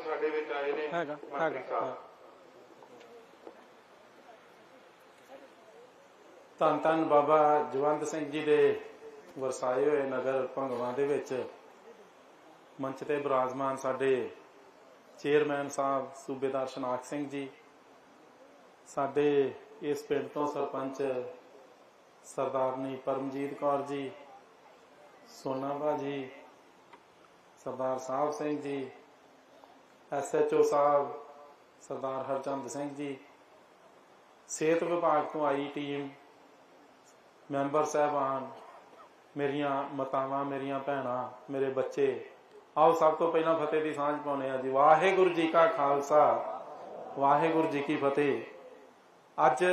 ਸਾਡੇ ਵਿੱਚ ਆਏ ਨੇ ਹੈਗਾ ਮੰਤਰੀ ਹੈਗਾ। ਧੰਨ ਧੰਨ ਬਾਬਾ ਜਵੰਤ ਸਿੰਘ ਜੀ ਦੇ ਵਰਸਾਏ ਹੋਏ ਨਗਰ ਭੰਗਵਾ ਦੇ ਵਿੱਚ ਮੰਚ ਤੇ ਬਿਰਾਜਮਾਨ ਸਾਡੇ ਚੇਅਰਮੈਨ ਸਾਹਿਬ ਸੂਬੇਦਾਰ ਸ਼ਨਾਖ ਸਿੰਘ ਜੀ ਸਾਡੇ ਇਸ ਪਿੰਡ ਤੋਂ ਸਰਪੰਚ ਸਰਦਾਰਨੀ ਪਰਮਜੀਤ ਕੌਰ ਜੀ ਸੋਨਾਬਾ ਜੀ ਸਰਦਾਰ ਸਾਹਿਬ ਸਿੰਘ ਜੀ ਐਸਐਚਓ ਸਾਹਿਬ, ਸਰਦਾਰ ਹਰਚੰਦ ਸਿੰਘ ਜੀ, ਸਿਹਤ ਵਿਭਾਗ ਤੋਂ ਆਈ ਟੀਮ, ਮੈਂਬਰ ਸਾਹਿਬਾਨ, ਮੇਰੀਆਂ ਮਤਾਵਾਂ, ਮੇਰੀਆਂ ਭੈਣਾਂ, ਮੇਰੇ ਬੱਚੇ। ਆਓ ਸਭ ਤੋਂ ਪਹਿਲਾਂ ਫਤਿਹ ਦੀ ਸਾਂਝ ਪਾਉਨੇ ਆ ਜੀ। ਵਾਹਿਗੁਰੂ ਜੀ ਕਾ ਖਾਲਸਾ, ਵਾਹਿਗੁਰੂ ਜੀ ਕੀ ਫਤਿਹ। ਅੱਜ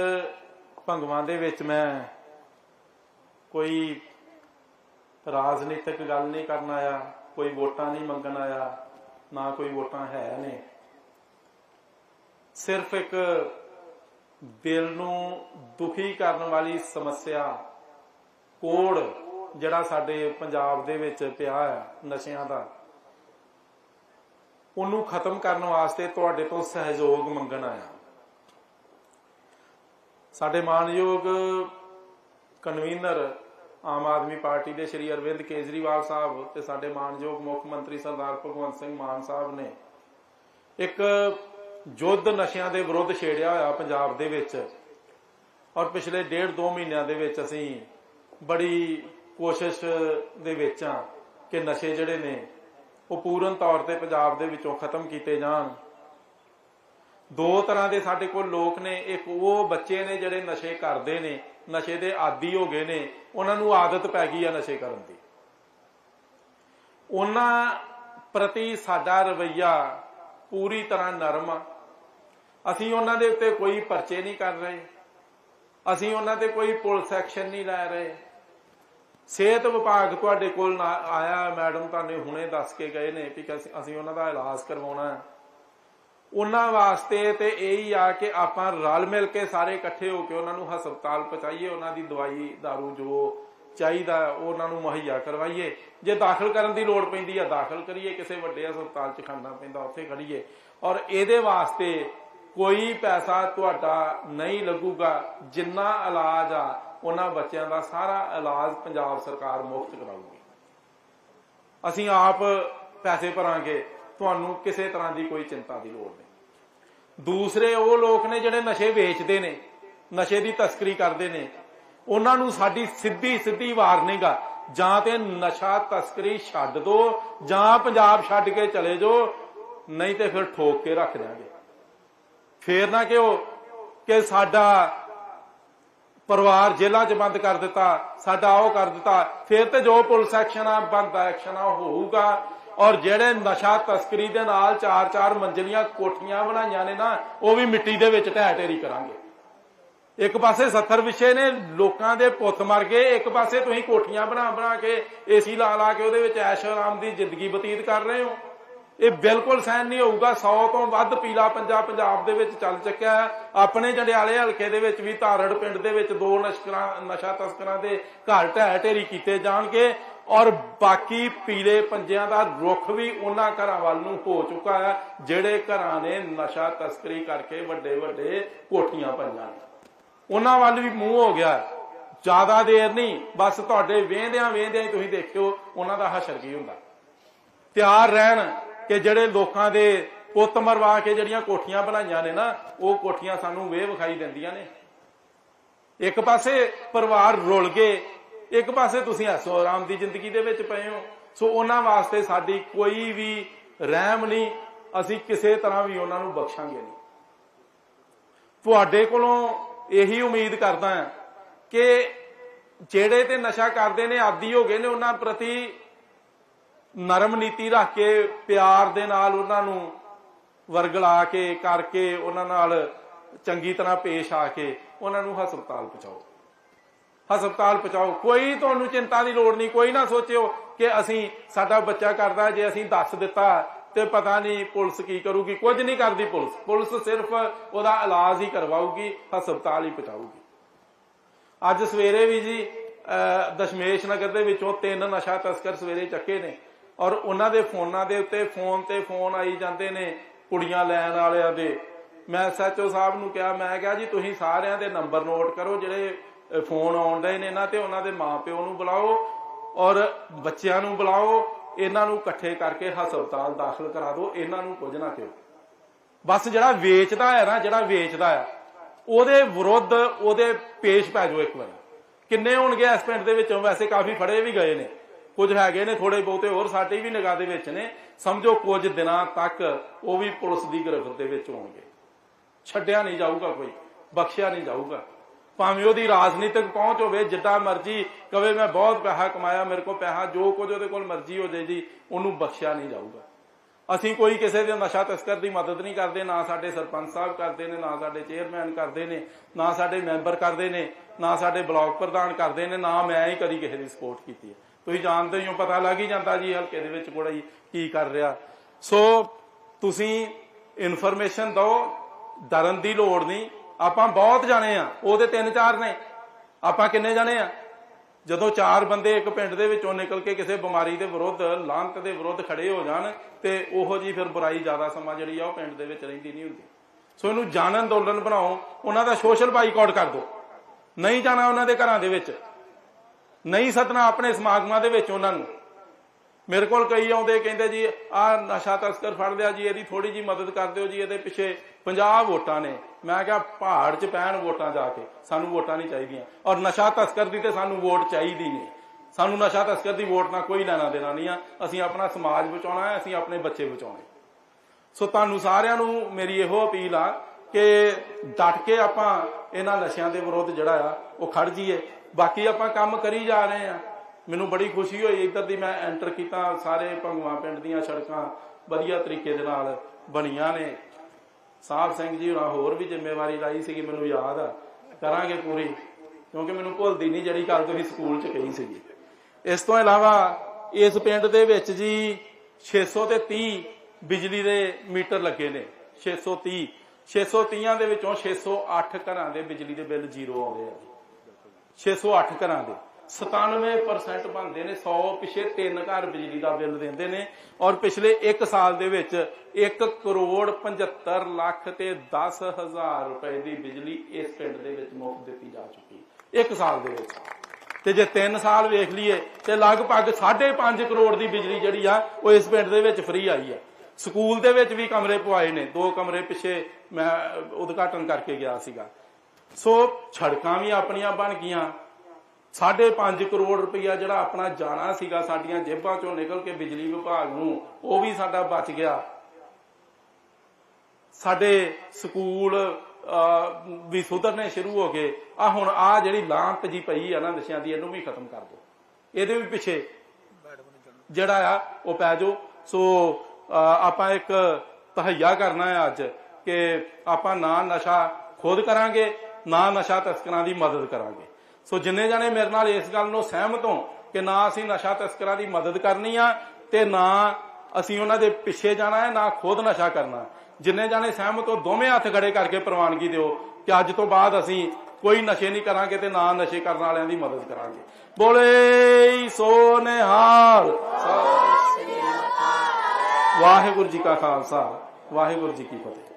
ਭੰਗਵਾਂ ਦੇ ਵਿੱਚ ਮੈਂ ਕੋਈ ਰਾਜਨੀਤਿਕ ਗੱਲ ਨਹੀਂ ਕਰਨ ਆਇਆ, ਕੋਈ ਵੋਟਾਂ ਨਹੀਂ ਮੰਗਣ ਆਇਆ। ਨਾ ਕੋਈ ਵੋਟਾਂ ਹੈ ਨੇ ਸਿਰਫ ਇੱਕ ਦਿਲ ਨੂੰ ਦੁਖੀ ਕਰਨ ਵਾਲੀ ਸਮੱਸਿਆ, ਕੋੜ ਜਿਹੜਾ ਸਾਡੇ ਪੰਜਾਬ ਦੇ ਵਿੱਚ ਪਿਆ ਹੈ ਨਸ਼ਿਆਂ ਦਾ, ਉਹਨੂੰ ਖਤਮ ਕਰਨ ਵਾਸਤੇ ਤੁਹਾਡੇ ਤੋਂ ਸਹਿਯੋਗ ਮੰਗਣ ਆਇਆ। ਸਾਡੇ ਮਾਨਯੋਗ ਕਨਵੀਨਰ ਆਮ ਆਦਮੀ ਪਾਰਟੀ ਦੇ ਸ਼੍ਰੀ ਅਰਵਿੰਦ ਕੇਜਰੀਵਾਲ ਸਾਹਿਬ ਤੇ ਸਾਡੇ ਮਾਨਯੋਗ ਮੁੱਖ ਮੰਤਰੀ ਸਰਦਾਰ ਭਗਵੰਤ ਸਿੰਘ ਮਾਨ ਸਾਹਿਬ ਨੇ ਇੱਕ ਯੁੱਧ ਨਸ਼ਿਆਂ ਦੇ ਵਿਰੁੱਧ ਛੇੜਿਆ ਹੋਇਆ ਪੰਜਾਬ ਦੇ ਵਿੱਚ। ਔਰ ਪਿਛਲੇ ਡੇਢ ਦੋ ਮਹੀਨਿਆਂ ਦੇ ਵਿੱਚ ਅਸੀਂ ਬੜੀ ਕੋਸ਼ਿਸ਼ ਦੇ ਵਿੱਚ ਆ ਕਿ ਨਸ਼ੇ ਜਿਹੜੇ ਨੇ, ਉਹ ਪੂਰਨ ਤੌਰ ਤੇ ਪੰਜਾਬ ਦੇ ਵਿੱਚੋਂ ਖਤਮ ਕੀਤੇ ਜਾਣ। ਦੋ ਤਰ੍ਹਾਂ ਦੇ ਸਾਡੇ ਕੋਲ ਲੋਕ ਨੇ, ਇੱਕ ਉਹ ਬੱਚੇ ਨੇ ਜਿਹੜੇ ਨਸ਼ੇ ਕਰਦੇ ਨੇ, ਨਸ਼ੇ ਦੇ ਆਦੀ ਹੋ ਗਏ ਨੇ ਉਹਨਾਂ ਨੂੰ ਆਦਤ ਪੈ ਗਈ ਆ ਨਸ਼ੇ ਕਰਨ ਦੀ। ਉਹਨਾਂ ਪ੍ਰਤੀ ਸਾਡਾ ਰਵਈਆ ਪੂਰੀ ਤਰ੍ਹਾਂ ਨਰਮ ਆ। ਅਸੀਂ ਉਹਨਾਂ ਦੇ ਉੱਤੇ ਕੋਈ ਪਰਚੇ ਨਹੀਂ ਕਰ ਰਹੇ। ਅਸੀਂ ਉਹਨਾਂ ਤੇ ਕੋਈ ਪੁਲਿਸ ਐਕਸ਼ਨ ਨਹੀਂ ਲੈ ਰਹੇ। ਸਿਹਤ ਵਿਭਾਗ ਤੁਹਾਡੇ ਕੋਲ ਨਾ ਆਇਆ, ਮੈਡਮ, ਤੁਹਾਨੂੰ ਹੁਣੇ ਦੱਸ ਕੇ ਗਏ ਨੇ ਕਿ ਅਸੀਂ- ਅਸੀਂ ਉਹਨਾਂ ਦਾ ਇਲਾਜ ਕਰਵਾਉਣਾ ਹੈ। ਉਹਨਾਂ ਵਾਸਤੇ ਤੇ ਇਹ ਹੀ ਆ ਕਿ ਆਪਾਂ ਰਲ ਮਿਲ ਕੇ ਸਾਰੇ ਇਕੱਠੇ ਹੋ ਕੇ ਉਹਨਾਂ ਨੂੰ ਹਸਪਤਾਲ ਪਹੁੰਚਾਈਏ, ਉਹਨਾਂ ਦੀ ਦਵਾਈ दारू ਜੋ ਚਾਹੀਦਾ, ਉਹ ਉਹਨਾਂ ਨੂੰ ਮੁਹੱਈਆ ਕਰਵਾਈਏ। ਜੇ ਦਾਖਲ ਕਰਨ ਦੀ ਲੋੜ ਪੈਂਦੀ ਆ, ਦਾਖਲ ਕਰੀਏ, ਕਿਸੇ ਵੱਡੇ ਹਸਪਤਾਲ 'ਚ ਖੜਨਾ ਪੈਂਦਾ, ਉੱਥੇ ਖੜੀਏ। ਔਰ ਇਹਦੇ ਵਾਸਤੇ ਕੋਈ ਪੈਸਾ ਤੁਹਾਡਾ ਨਹੀਂ ਲੱਗੂਗਾ, ਜਿੰਨਾ ਇਲਾਜ ਆ, ਉਹਨਾਂ ਬੱਚਿਆਂ ਦਾ ਸਾਰਾ ਇਲਾਜ ਪੰਜਾਬ ਸਰਕਾਰ ਮੁਫਤ ਕਰਾਊਗੀ। ਅਸੀਂ ਆਪ ਪੈਸੇ ਭਰਾਂਗੇ, ਤੁਹਾਨੂੰ ਕਿਸੇ ਤਰ੍ਹਾਂ ਦੀ ਕੋਈ ਚਿੰਤਾ ਦੀ ਲੋੜ ਨਹੀਂ। ਦੂਸਰੇ ਉਹ ਲੋਕ ਨੇ ਜਿਹੜੇ ਨਸ਼ੇ ਵੇਚਦੇ ਨੇ, ਨਸ਼ੇ ਦੀ ਤਸਕਰੀ ਕਰਦੇ ਨੇ। ਉਹਨਾਂ ਨੂੰ ਸਾਡੀ ਸਿੱਧੀ ਸਿੱਧੀ ਵਾਰਨਿੰਗ ਆ ਜਾਂ ਤੇ ਨਸ਼ਾ ਤਸਕਰੀ ਛੱਡ ਦੋ, ਜਾਂ ਪੰਜਾਬ ਛੱਡ ਕੇ ਚਲੇ ਜਾਓ ਨਹੀਂ ਤੇ ਫਿਰ ਠੋਕ ਕੇ ਰੱਖ ਦਿਆਂਗੇ। ਫੇਰ ਨਾ ਕਿਉ ਕਿ ਸਾਡਾ ਪਰਿਵਾਰ ਜੇਲ੍ਹਾਂ 'ਚ ਬੰਦ ਕਰ ਦਿੱਤਾ, ਸਾਡਾ ਉਹ ਕਰ ਦਿੱਤਾ, ਫਿਰ ਤੇ ਜੋ ਪੁਲਿਸ ਐਕਸ਼ਨ ਆ ਬੰਦ ਐਕਸ਼ਨ ਆ ਹੋਊਗਾ ਔਰ ਜਿਹੜੇ ਨਸ਼ਾ ਤਸਕਰੀ ਦੇ ਨਾਲ ਚਾਰ ਚਾਰ ਮੰਜ਼ਲੀਆਂ ਕੋਠੀਆਂ ਬਣਾਈਆਂ ਨੇ ਨਾ, ਉਹ ਵੀ ਮਿੱਟੀ ਦੇ ਵਿੱਚ ਢਹਿ ਢੇਰੀ ਕਰਾਂਗੇ। ਇੱਕ ਪਾਸੇ 70 ਵਿਸ਼ੇ ਨੇ, ਲੋਕਾਂ ਦੇ ਪੁੱਤ ਮਰ ਗਏ, ਇੱਕ ਪਾਸੇ ਤੁਸੀਂ ਕੋਠੀਆਂ ਬਣਾ ਬਣਾ ਕੇ ਏਸੀ ਲਾ ਲਾ ਕੇ ਉਹਦੇ ਵਿੱਚ ਐਸ਼ ਆਰਾਮ ਦੀ ਜ਼ਿੰਦਗੀ ਬਤੀਤ ਕਰ ਰਹੇ ਹੋ। ਇਹ ਬਿਲਕੁਲ ਸਹਿਣ ਨਹੀਂ ਹੋਊਗਾ। 100 ਤੋਂ ਵੱਧ ਪੀਲਾ ਪੰਜਾ ਪੰਜਾਬ ਦੇ ਵਿੱਚ ਚੱਲ ਚੁੱਕਿਆ ਆਪਣੇ ਜੰਡਿਆਲੇ ਹਲਕੇ ਦੇ ਵਿੱਚ ਵੀ ਧਾਰੜ ਪਿੰਡ ਦੇ ਵਿੱਚ ਦੋ ਨਸ਼ਕਰਾਂ, ਨਸ਼ਾ ਤਸਕਰਾਂ ਦੇ ਘਰ ਢਹਿ ਢੇਰੀ ਕੀਤੇ ਜਾਣਗੇ ਔਰ ਬਾਕੀ ਪੀਲੇ ਪੰਜਿਆਂ ਦਾ ਰੁੱਖ ਵੀ ਉਹਨਾਂ ਘਰਾਂ ਵੱਲ ਨੂੰ ਹੋ ਚੁੱਕਾ ਹੈ, ਜਿਹੜੇ ਘਰਾਂ ਨੇ ਨਸ਼ਾ ਤਸਕਰੀ ਕਰਕੇ ਵੱਡੇ ਵੱਡੇ ਕੋਠੀਆਂ ਪਾਈਆਂ ਉਹਨਾਂ ਵੱਲ ਵੀ ਮੂੰਹ ਹੋ ਗਿਆ। ਜ਼ਿਆਦਾ ਦੇਰ ਨਹੀਂ, ਬਸ ਤੁਹਾਡੇ ਵੇਂਦਿਆਂ ਵੇਂਦਿਆਂ ਹੀ ਤੁਸੀਂ ਦੇਖਿਓ, ਉਹਨਾਂ ਦਾ ਹਸ਼ਰ ਕੀ ਹੁੰਦਾ। ਤਿਆਰ ਰਹਿਣ। ਕਿ ਜਿਹੜੇ ਲੋਕਾਂ ਦੇ ਪੁੱਤ ਮਰਵਾ ਕੇ ਜਿਹੜੀਆਂ ਕੋਠੀਆਂ ਬਣਾਈਆਂ ਨੇ ਨਾ, ਉਹ ਕੋਠੀਆਂ ਸਾਨੂੰ ਵੇਹ ਵਿਖਾਈ ਦਿੰਦੀਆਂ ਨੇ। ਇੱਕ ਪਾਸੇ ਪਰਿਵਾਰ ਰੁਲ ਗਏ ਇੱਕ ਪਾਸੇ ਤੁਸੀਂ ਐਸੋ ਆਰਾਮ ਦੀ ਜ਼ਿੰਦਗੀ ਦੇ ਵਿੱਚ ਪਏ ਹੋ। ਸੋ ਉਹਨਾਂ ਵਾਸਤੇ ਸਾਡੀ ਕੋਈ ਵੀ ਰਹਿਮ ਨਹੀਂ, ਅਸੀਂ ਕਿਸੇ ਤਰ੍ਹਾਂ ਵੀ ਉਹਨਾਂ ਨੂੰ ਬਖਸ਼ਾਂਗੇ ਨਹੀਂ। ਤੁਹਾਡੇ ਕੋਲੋਂ ਇਹੀ ਉਮੀਦ ਕਰਦਾ ਹਾਂ ਕਿ ਜਿਹੜੇ ਤੇ ਨਸ਼ਾ ਕਰਦੇ ਨੇ ਆਦੀ ਹੋ ਗਏ ਨੇ, ਉਹਨਾਂ ਪ੍ਰਤੀ ਨਰਮ ਨੀਤੀ ਰੱਖ ਕੇ ਪਿਆਰ ਦੇ ਨਾਲ ਉਹਨਾਂ ਨੂੰ ਵਰਗਲਾ ਕੇ ਕਰਕੇ ਉਹਨਾਂ ਨਾਲ ਚੰਗੀ ਤਰ੍ਹਾਂ ਪੇਸ਼ ਆ ਕੇ ਉਹਨਾਂ ਨੂੰ ਹਸਪਤਾਲ ਪਹੁੰਚਾਓ। ਹਸਪਤਾਲ ਪਹੁੰਚਾਓ। ਕੋਈ ਤੁਹਾਨੂੰ ਚਿੰਤਾ ਦੀ ਲੋੜ ਨਹੀਂ ਕੋਈ ਨਾ ਸੋਚਿਓ ਕਿ ਅਸੀਂ ਸਾਡਾ ਬੱਚਾ ਕਰਦਾ ਜੇ ਅਸੀਂ ਦੱਸ ਦਿੱਤਾ ਤੇ ਪਤਾ ਨਹੀਂ ਪੁਲਿਸ ਕੀ ਕਰੂਗੀ। ਕੁਝ ਨਹੀਂ ਕਰਦੀ ਪੁਲਿਸ। ਪੁਲਿਸ ਸਿਰਫ ਉਹਦਾ ਇਲਾਜ ਹੀ ਕਰਵਾਊਗੀ ਹਸਪਤਾਲ ਹੀ ਪਹੁੰਚਾਊਗੀ। ਅੱਜ ਸਵੇਰੇ ਵੀ ਜੀ ਅਹ, ਦਸ਼ਮੇਸ਼ ਨਗਰ ਦੇ ਵਿੱਚੋਂ ਤਿੰਨ ਨਸ਼ਾ ਤਸਕਰ ਸਵੇਰੇ ਚੱਕੇ ਨੇ। ਔਰ ਉਹਨਾਂ ਦੇ ਫੋਨਾਂ ਦੇ ਉੱਤੇ ਫੋਨ ਤੇ ਫੋਨ ਆਈ ਜਾਂਦੇ ਨੇ ਕੁੜੀਆਂ ਲੈਣ ਵਾਲਿਆਂ ਦੇ। ਮੈਂ ਐਸਐਚਓ ਸਾਹਿਬ ਨੂੰ ਕਿਹਾ ਮੈਂ ਕਿਹਾ ਜੀ ਤੁਸੀਂ ਸਾਰਿਆਂ ਦੇ ਨੰਬਰ ਨੋਟ ਕਰੋ ਜਿਹੜੇ ਅ, ਫੋਨ ਆਉਂਦੇ ਨੇ ਇਹਨਾਂ ਤੇ ਉਹਨਾਂ ਦੇ ਮਾਪਿਓ ਨੂੰ ਬੁਲਾਓ ਔਰ ਬੱਚਿਆਂ ਨੂੰ ਬੁਲਾਓ ਇਹਨਾਂ ਨੂੰ ਇਕੱਠੇ ਕਰਕੇ ਹਸਪਤਾਲ ਦਾਖਲ ਕਰਾ ਦਿਓ ਇਹਨਾਂ ਨੂੰ ਕੁਝ ਨਾ ਕਿਉ ਬਸ ਜਿਹੜਾ ਵੇਚਦਾ ਹੈ ਨਾ ਜਿਹੜਾ ਵੇਚਦਾ ਆ ਉਹਦੇ ਵਿਰੁੱਧ ਉਹਦੇ ਪੇਸ਼ ਪੈ ਜਾਓ ਇੱਕ ਵਾਰ। ਕਿੰਨੇ ਹੋਣਗੇ ਇਸ ਪਿੰਡ ਦੇ ਵਿੱਚੋਂ? ਵੈਸੇ ਕਾਫੀ ਫੜੇ ਵੀ ਗਏ ਨੇ। ਕੁਝ ਹੈਗੇ ਨੇ ਥੋੜੇ ਬਹੁਤੇ ਹੋਰ ਸਾਡੇ ਵੀ ਨਿਗਾਹ ਦੇ ਵਿੱਚ ਨੇ। ਸਮਝੋ ਕੁਝ ਦਿਨਾਂ ਤੱਕ ਉਹ ਵੀ ਪੁਲਿਸ ਦੀ ਗ੍ਰਿਫਤ ਦੇ ਵਿੱਚ ਹੋਣਗੇ। ਛੱਡਿਆ ਨਹੀਂ ਜਾਊਗਾ ਕੋਈ, ਬਖਸ਼ਿਆ ਨਹੀਂ ਜਾਊਗਾ। ਭਾਵੇਂ ਉਹਦੀ ਰਾਜਨੀਤਿਕ ਪਹੁੰਚ ਹੋਵੇ, ਜਿੱਦਾਂ ਮਰਜ਼ੀ ਕਵੇ, ਮੈਂ ਬਹੁਤ ਪੈਸਾ ਕਮਾਇਆ, ਮੇਰੇ ਕੋਲ ਪੈਸਾ, ਜੋ ਕੁਝ ਉਹਦੇ ਕੋਲ ਮਰਜ਼ੀ ਹੋ ਜਾਏ ਜੀ, ਉਹਨੂੰ ਬਖਸ਼ਿਆ ਨਹੀਂ ਜਾਊਗਾ। ਅਸੀਂ ਕੋਈ ਕਿਸੇ ਦੇ ਨਸ਼ਾ ਤਸਕਰ ਦੀ ਮਦਦ ਨਹੀਂ ਕਰਦੇ, ਨਾ ਸਾਡੇ ਸਰਪੰਚ ਸਾਹਿਬ ਕਰਦੇ ਨੇ, ਨਾ ਸਾਡੇ ਚੇਅਰਮੈਨ ਕਰਦੇ ਨੇ, ਨਾ ਸਾਡੇ ਮੈਂਬਰ ਕਰਦੇ ਨੇ, ਨਾ ਸਾਡੇ ਬਲਾਕ ਪ੍ਰਧਾਨ ਕਰਦੇ ਨੇ, ਨਾ ਮੈਂ ਹੀ ਕਦੀ ਕਿਸੇ ਦੀ ਸਪੋਰਟ ਕੀਤੀ ਹੈ। ਤੁਸੀਂ ਜਾਣਦੇ ਹੀ ਹੋ, ਪਤਾ ਲੱਗ ਹੀ ਜਾਂਦਾ ਜੀ ਹਲਕੇ ਦੇ ਵਿੱਚ ਕੋੜਾ ਕੀ ਕਰ ਰਿਹਾ। ਸੋ ਤੁਸੀਂ ਇਨਫੋਰਮੇਸ਼ਨ ਦਿਓ, ਡਰਨ ਦੀ ਲੋੜ ਨਹੀਂ। ਆਪਾਂ ਬਹੁਤ ਜਾਣੇ ਆ, ਉਹਦੇ ਤਿੰਨ ਚਾਰ ਨੇ। ਆਪਾਂ ਕਿੰਨੇ ਜਾਣੇ ਆ? ਜਦੋਂ ਚਾਰ ਬੰਦੇ ਇੱਕ ਪਿੰਡ ਦੇ ਵਿੱਚੋਂ ਨਿਕਲ ਕੇ ਕਿਸੇ ਬਿਮਾਰੀ ਦੇ ਵਿਰੁੱਧ, ਲਾਂਤ ਦੇ ਵਿਰੁੱਧ ਖੜੇ ਹੋ ਜਾਣ, ਤੇ ਉਹੋ ਜੀ ਫਿਰ ਬੁਰਾਈ ਜ਼ਿਆਦਾ ਸਮਾਂ ਜਿਹੜੀ ਆ ਉਹ ਪਿੰਡ ਦੇ ਵਿੱਚ ਰਹਿੰਦੀ ਨਹੀਂ ਹੁੰਦੀ। ਸੋ ਇਹਨੂੰ ਜਨ ਅੰਦੋਲਨ ਬਣਾਓ, ਉਹਨਾਂ ਦਾ ਸੋਸ਼ਲ ਬਾਈਕਾਟ ਕਰ ਦਿਓ। ਨਹੀਂ ਜਾਣਾ ਉਹਨਾਂ ਦੇ ਘਰਾਂ ਦੇ ਵਿੱਚ। ਨਹੀਂ ਸੱਦਣਾ ਆਪਣੇ ਸਮਾਗਮਾਂ ਦੇ ਵਿੱਚ ਉਹਨਾਂ ਨੂੰ। ਮੇਰੇ ਕੋਲ ਕਈ ਆਉਂਦੇ ਕਹਿੰਦੇ ਜੀ, ਆਹ ਨਸ਼ਾ ਤਸਕਰ ਫੜ ਲਿਆ ਜੀ, ਇਹਦੀ ਥੋੜੀ ਜੀ ਮਦਦ ਕਰ ਦਿਓ ਜੀ, ਇਹਦੇ ਪਿੱਛੇ 50 ਵੋਟਾਂ ਨੇ। ਮੈਂ ਕਿਹਾ ਪਹਾੜ 'ਚ ਪੈਣ ਵੋਟਾਂ ਜਾ ਕੇ, ਸਾਨੂੰ ਵੋਟਾਂ ਨਹੀਂ ਚਾਹੀਦੀਆਂ। ਔਰ ਨਸ਼ਾ ਤਸਕਰ ਦੀ ਤੇ ਸਾਨੂੰ ਵੋਟ ਚਾਹੀਦੀ ਨਹੀਂ। ਸਾਨੂੰ ਨਸ਼ਾ ਤਸਕਰ ਦੀ ਵੋਟ ਨਾਲ ਕੋਈ ਲੈਣਾ ਦੇਣਾ ਨਹੀਂ ਆ। ਅਸੀਂ ਆਪਣਾ ਸਮਾਜ ਬਚਾਉਣਾ ਹੈ, ਅਸੀਂ ਆਪਣੇ ਬੱਚੇ ਬਚਾਉਣੇ। ਸੋ ਤੁਹਾਨੂੰ ਸਾਰਿਆਂ ਨੂੰ ਮੇਰੀ ਇਹੋ ਅਪੀਲ ਆ ਕਿ ਡਟ ਕੇ ਆਪਾਂ ਇਹਨਾਂ ਨਸ਼ਿਆਂ ਦੇ ਵਿਰੁੱਧ ਜਿਹੜਾ ਆ, ਉਹ ਖੜ ਜਾਈਏ। ਬਾਕੀ ਆਪਾਂ ਕੰਮ ਕਰੀ ਜਾ ਰਹੇ ਆ ਮੈਨੂੰ ਬੜੀ ਖੁਸ਼ੀ ਹੋਈ ਇੱਧਰ ਦੀ ਮੈਂ ਐਂਟਰ ਕੀਤਾ, ਸਾਰੇ ਭੰਗਵਾ ਪਿੰਡ ਦੀਆਂ ਸੜਕਾਂ ਵਧੀਆ ਤਰੀਕੇ ਦੇ ਨਾਲ ਬਣੀਆਂ ਨੇ। ਸਾਹਿਬ ਸਿੰਘ ਜੀ ਹੋਰਾਂ ਹੋਰ ਵੀ ਜ਼ਿੰਮੇਵਾਰੀ ਲਾਈ ਸੀਗੀ, ਮੈਨੂੰ ਯਾਦ ਆ। ਕਰਾਂਗੇ ਪੂਰੀ, ਕਿਉਂਕਿ ਮੈਨੂੰ ਭੁੱਲਦੀ ਨਹੀਂ ਜਿਹੜੀ ਗੱਲ ਤੁਸੀਂ ਸਕੂਲ 'ਚ ਕਹੀ ਸੀਗੀ। ਇਸ ਤੋਂ ਇਲਾਵਾ ਇਸ ਪਿੰਡ ਦੇ ਵਿੱਚ ਜੀ 600 ਤੇ 30 ਬਿਜਲੀ ਦੇ ਮੀਟਰ ਲੱਗੇ ਨੇ। 630 630 ਦੇ ਵਿੱਚੋਂ 608 ਘਰਾਂ ਦੇ ਬਿਜਲੀ ਦੇ ਬਿੱਲ ਜ਼ੀਰੋ ਆਉਂਦੇ ਆ। 608 ਘਰਾਂ ਦੇ। 97% ਬਣਦੇ ਨੇ 100 ਪਿਛੇ 3 ਘਰ ਬਿਜਲੀ ਦਾ ਬਿੱਲ ਦਿੰਦੇ ਨੇ। ਔਰ ਪਿਛਲੇ 1 ਸਾਲ ਦੇ ਵਿੱਚ 1 ਕਰੋੜ 75 ਲੱਖ ਤੇ 10 ਹਜ਼ਾਰ ਰੁਪਏ ਦੀ ਬਿਜਲੀ ਇਸ ਪਿੰਡ ਦੇ ਵਿੱਚ ਮੁਫਤ ਦਿੱਤੀ ਜਾ ਚੁੱਕੀ ਹੈ। 1 ਸਾਲ ਦੇ ਵਿੱਚ। ਤੇ ਜੇ 3 ਸਾਲ ਵੇਖ ਲਈਏ, ਤੇ ਲਗਭਗ 5.5 ਕਰੋੜ ਦੀ ਬਿਜਲੀ ਜਿਹੜੀ ਆ, ਉਹ ਇਸ ਪਿੰਡ ਦੇ ਵਿੱਚ ਫ੍ਰੀ ਆਈ ਆ। ਸਕੂਲ ਦੇ ਵਿੱਚ ਵੀ ਕਮਰੇ ਪਵਾਏ ਨੇ। ਦੋ ਕਮਰੇ ਪਿੱਛੇ ਮੈਂ ਉਦਘਾਟਨ ਕਰਕੇ ਗਿਆ ਸੀਗਾ। ਸੋ ਛੜਕਾਂ ਵੀ ਆਪਣੀਆਂ ਬਣ ਗਈਆਂ। 5.5 ਕਰੋੜ ਰੁਪਇਆ ਜਿਹੜਾ ਆਪਣਾ ਜਾਣਾ ਸੀਗਾ ਸਾਡੀਆਂ ਜੇਬਾਂ ਚੋਂ ਨਿਕਲ ਕੇ ਬਿਜਲੀ ਵਿਭਾਗ ਨੂੰ, ਉਹ ਵੀ ਸਾਡਾ ਬਚ ਗਿਆ। ਸਾਡੇ ਸਕੂਲ ਵੀ ਸੁਧਰਨੇ ਸ਼ੁਰੂ ਹੋ ਗਏ। ਆ ਹੁਣ ਆ ਜਿਹੜੀ ਲਾਂਤ ਜੀ ਪਈ ਆ ਨਾ ਨਸ਼ਿਆਂ ਦੀ, ਇਹਨੂੰ ਵੀ ਖਤਮ ਕਰ ਦਿਓ। ਇਹਦੇ ਵੀ ਪਿੱਛੇ ਜਿਹੜਾ ਆ, ਉਹ ਪੈ ਜਾਓ। ਸੋ ਆਪਾਂ ਇੱਕ ਤਹਈਆ ਕਰਨਾ ਹੈ ਅੱਜ ਕਿ ਆਪਾਂ ਨਾ ਨਸ਼ਾ ਖੁਦ ਕਰਾਂਗੇ ਨਾ ਨਸ਼ਾ ਤਸਕਰਾਂ ਦੀ ਮਦਦ ਕਰਾਂਗੇ। ਸੋ ਜਿੰਨੇ ਜਾਣੇ ਮੇਰੇ ਨਾਲ ਇਸ ਗੱਲ ਨੂੰ ਸਹਿਮਤ ਹੋ ਕਿ ਨਾ ਅਸੀਂ ਨਸ਼ਾ ਤਸਕਰਾਂ ਦੀ ਮਦਦ ਕਰਨੀ ਆ ਤੇ ਨਾ ਅਸੀਂ ਉਹਨਾਂ ਦੇ ਪਿੱਛੇ ਜਾਣਾ ਹੈ ਨਾ ਖੁਦ ਨਸ਼ਾ ਕਰਨਾ। ਜਿੰਨੇ ਜਾਣੇ ਸਹਿਮਤ ਹੋ ਦੋਵੇਂ ਹੱਥ ਖੜੇ ਕਰਕੇ ਪ੍ਰਵਾਨਗੀ ਦਿਓ ਕਿ ਅੱਜ ਤੋਂ ਬਾਅਦ ਅਸੀਂ ਕੋਈ ਨਸ਼ੇ ਨਹੀਂ ਕਰਾਂਗੇ ਤੇ ਨਾ ਨਸ਼ੇ ਕਰਨ ਵਾਲਿਆਂ ਦੀ ਮਦਦ ਕਰਾਂਗੇ। ਬੋਲੇ ਸੋ ਨਿਹਾਲ ਵਾਹਿਗੁਰੂ ਜੀ ਕਾ ਖਾਲਸਾ ਵਾਹਿਗੁਰੂ ਜੀ ਕੀ ਫਤਿਹ।